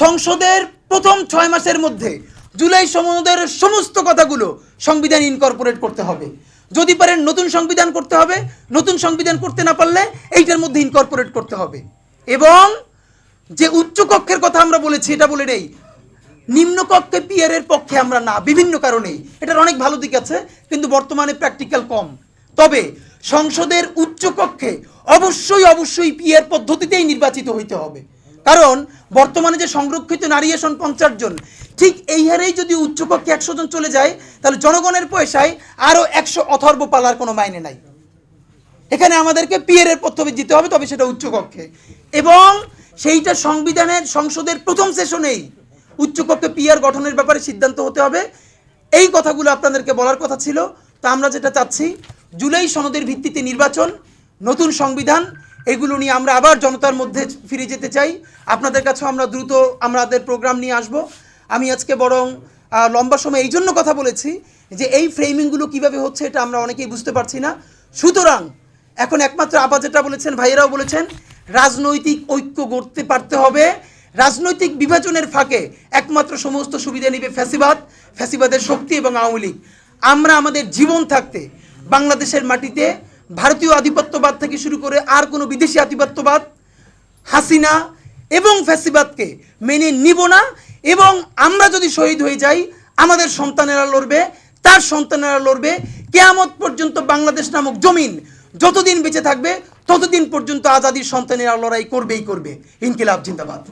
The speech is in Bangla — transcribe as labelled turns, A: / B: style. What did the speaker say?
A: সংসদের প্রথম ছয় মাসের মধ্যে জুলাই সনদের সমস্ত কথাগুলো সংবিধান ইনকর্পোরেট করতে হবে। যদি পারেন নতুন সংবিধান করতে হবে, নতুন সংবিধান করতে না পারলে এইটার মধ্যে ইনকর্পোরেট করতে হবে। এবং যে উচ্চ কক্ষের কথা আমরা বলেছি, এটা বলে নেই। নিম্নকক্ষে পিয়ারের পক্ষে আমরা না, বিভিন্ন কারণেই এটার অনেক ভালো দিক আছে, কিন্তু বর্তমানে প্র্যাকটিক্যাল কম। তবে সংসদের উচ্চ কক্ষে অবশ্যই অবশ্যই পিয়ার পদ্ধতিতেই নির্বাচিত হইতে হবে। কারণ বর্তমানে যে সংরক্ষিত নারী আসন পঞ্চাশ জন, ঠিক এই হারেই যদি উচ্চকক্ষে একশো জন চলে যায়, তাহলে জনগণের পয়সায় আরও একশো অথর্ব পালার কোনো মাইনে নাই। এখানে আমাদেরকে পিয়ারের পদ্ধতি দিতে হবে, তবে সেটা উচ্চকক্ষে। এবং সেইটা সংবিধানের, সংসদের প্রথম সেশনেই উচ্চকক্ষে পিয়ার গঠনের ব্যাপারে সিদ্ধান্ত হতে হবে। এই কথাগুলো আপনাদেরকে বলার কথা ছিল। তা আমরা যেটা চাচ্ছি, জুলাই সনদের ভিত্তিতে নির্বাচন, নতুন সংবিধান এগুলো নিয়ে আমরা আবার জনতার মধ্যে ফিরে যেতে চাই। আপনাদের কাছেও আমরা দ্রুত আমাদের প্রোগ্রাম নিয়ে আসব। আমি আজকে বরং লম্বা সময় এই জন্য কথা বলেছি যে এই ফ্রেমিংগুলো কীভাবে হচ্ছে এটা আমরা অনেকেই বুঝতে পারছি না। সুতরাং, এখন একমাত্র আবা যেটা বলেছেন, ভাইয়েরাও বলেছেন, রাজনৈতিক ঐক্য গড়তে পারতে হবে। রাজনৈতিক বিভাজনের ফাঁকে একমাত্র সমস্ত সুবিধা নিবে ফ্যাসিবাদ, ফ্যাসিবাদের শক্তি এবং আওয়ামী লীগ। আমরা আমাদের জীবন থাকতে বাংলাদেশের মাটিতে ভারতীয় আধিপত্যবাদ থেকে শুরু করে আর কোনো বিদেশি আধিপত্যবাদ হাসিনা এবং ফ্যাসিবাদকে মেনে নিব না এবং আমরা যদি শহীদ হয়ে যাই, আমাদের সন্তানেরা লড়বে, তার সন্তানেরা লড়বে। কেয়ামত পর্যন্ত বাংলাদেশ নামক জমিন যতদিন বেঁচে থাকবে, ততদিন পর্যন্ত আজাদির সন্তানেরা লড়াই করবেই করবে। ইনকিলাব, জিন্দাবাদ।